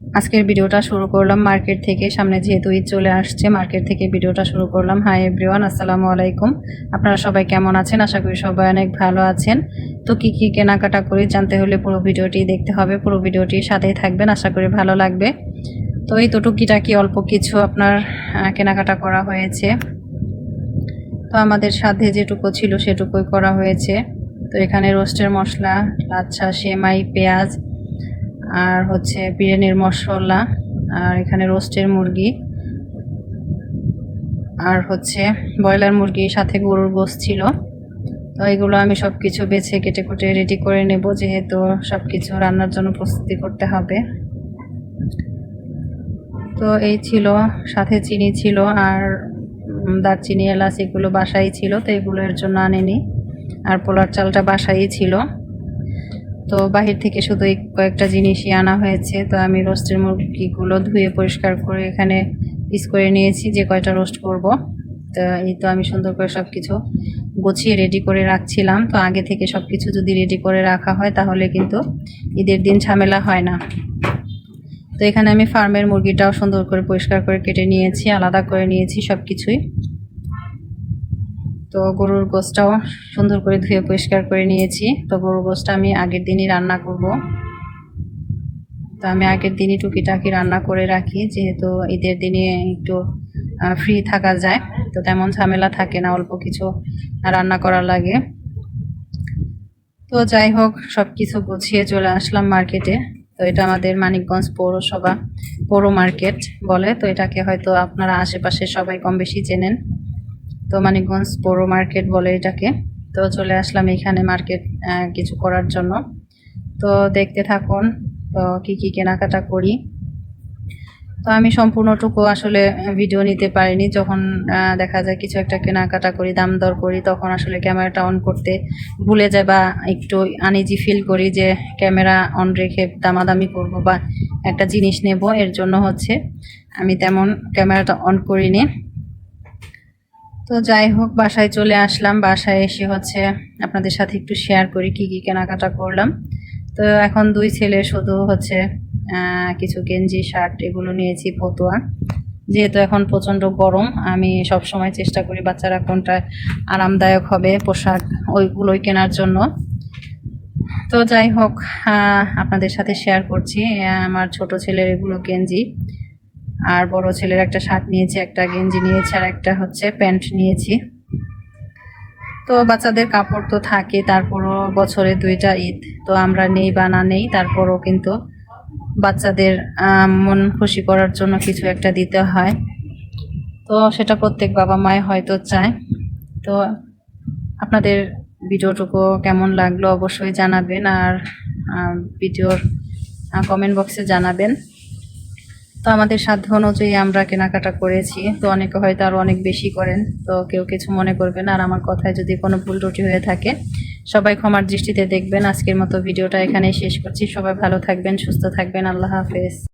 আজকের ভিডিওটা শুরু করলাম মার্কেট থেকে। সামনে যেহেতু ঈদ চলে আসছে, মার্কেট থেকে ভিডিওটা শুরু করলাম। হাই এভরিওয়ান, আসসালামু আলাইকুম। আপনারা সবাই কেমন আছেন? আশা করি সবাই অনেক ভালো আছেন। তো কী কী কেনাকাটা করি জানতে হলে পুরো ভিডিওটি দেখতে হবে। পুরো ভিডিওটি সাথেই থাকবেন, আশা করি ভালো লাগবে। তো এই তো টুকিটাকি অল্প কিছু আপনার কেনাকাটা করা হয়েছে? তো আমাদের সাথে যেটুকু ছিল সেটুকুই করা হয়েছে। তো এখানে রোস্টের মশলা, লাচ্ছা, সেমাই, পেঁয়াজ আর হচ্ছে বিরিয়ানির মশলা, আর এখানে রোস্টের মুরগি, আর হচ্ছে ব্রয়লার মুরগির সাথে গরুর গোস ছিল। তো এগুলো আমি সব কিছু বেছে কেটে কুটে রেডি করে নেব, যেহেতু সব কিছু রান্নার জন্য প্রস্তুতি করতে হবে। তো এই ছিল, সাথে চিনি ছিল আর দারচিনি, এলাচ এগুলো বাসাই ছিল, তো এগুলোর জন্য আনেনি। আর পোলার চালটা বাসাই ছিল। তো বাহির থেকে শুধু কয়েকটা জিনিসই আনা হয়েছে। তো আমি রোস্টের মুরগিগুলো ধুয়ে পরিষ্কার করে এখানে পিস করে নিয়েছি, যে কয়টা রোস্ট করব। তো এই তো আমি সুন্দর করে সব কিছু গুছিয়ে রেডি করে রাখছিলাম। তো আগে থেকে সব কিছু যদি রেডি করে রাখা হয়, তাহলে কিন্তু ঈদের দিন ঝামেলা হয় না। তো এখানে আমি ফার্মের মুরগিটাও সুন্দর করে পরিষ্কার করে কেটে নিয়েছি, আলাদা করে নিয়েছি সব কিছুই তো গরুর গোশটাও সুন্দর করে ধুয়ে পরিষ্কার করে নিয়েছি। তো গরুর গোশটা আমি আগের দিনই রান্না করব। তো আমি আগের দিনই টুকিটাকি রান্না করে রাখি, যেহেতু ঈদের দিনে একটু ফ্রি থাকা যায়। তো তেমন ঝামেলা থাকে না, অল্প কিছু রান্না করা লাগে। তো যাই হোক সব কিছু গুছিয়ে চলে আসলাম মার্কেটে। তো এটা আমাদের মানিকগঞ্জ পৌরসভা, পৌর মার্কেট বলে। তো এটাকে হয়তো আপনারা আশেপাশে সবাই কম বেশি চেনেন। তো মানিকগঞ্জ পৌর মার্কেট বলে এটাকে। তো চলে আসলাম এখানে মার্কেট কিছু করার জন্য। তো দেখতে থাকুন, তো কি কি কেনাকাটা করি। তো আমি সম্পূর্ণটুকু আসলে ভিডিও নিতে পারিনি। যখন দেখা যায় কিছু একটা কেনাকাটা করি, দাম দর করি, তখন আসলে ক্যামেরাটা অন করতে ভুলে যায় বা একটু আনিজি ফিল করি যে ক্যামেরা অন রেখে দামাদামি করব বা একটা জিনিস নেব। এর জন্য হচ্ছে আমি তেমন ক্যামেরাটা অন করিনি। তো যাই হোক, বাসায় চলে আসলাম। বাসায় এসে হচ্ছে আপনাদের সাথে একটু শেয়ার করি কি কি কেনাকাটা করলাম। তো এখন দুই ছেলে, শুধু হচ্ছে কিছু গেঞ্জি, শার্ট এগুলো নিয়েছি ফতুয়া। যেহেতু এখন প্রচণ্ড গরম, আমি সব সময় চেষ্টা করি বাচ্চারা কোনটা আরামদায়ক হবে, পোশাক ওইগুলোই কেনার জন্য। তো যাই হোক আপনাদের সাথে শেয়ার করছি। আমার ছোট ছেলের এগুলো গেঞ্জি। আর বড় ছেলের একটা শার্ট নিয়েছি, একটা গেঞ্জি নিয়েছি, আর একটা হচ্ছে প্যান্ট নিয়েছি। তো বাচ্চাদের কাপড় তো থাকে, তারপরও বছরে দুইটা ঈদ। তো আমরা নেই বা না নেই, তারপরও কিন্তু বাচ্চাদের মন খুশি করার জন্য কিছু একটা দিতে হয়। তো সেটা প্রত্যেক বাবা মায় হয়তো চায়। তো আপনাদের ভিডিওটুকু কেমন লাগল অবশ্যই জানাবেন, আর ভিডিওর কমেন্ট বক্সে জানাবেন। তো আমাদের সাধ্য অনুযায়ী আমরা কেনাকাটা করেছি। তো অনেকে হয়তো আরও অনেক বেশি করেন, তো কেউ কিছু মনে করবেন আর আমার কথায় যদি কোনো ভুল ত্রুটি হয়ে থাকে, সবাই ক্ষমার দৃষ্টিতে দেখবেন। আজকের মতো ভিডিওটা এখানেই শেষ করছি। সবাই ভালো থাকবেন, সুস্থ থাকবেন। আল্লাহ হাফেজ।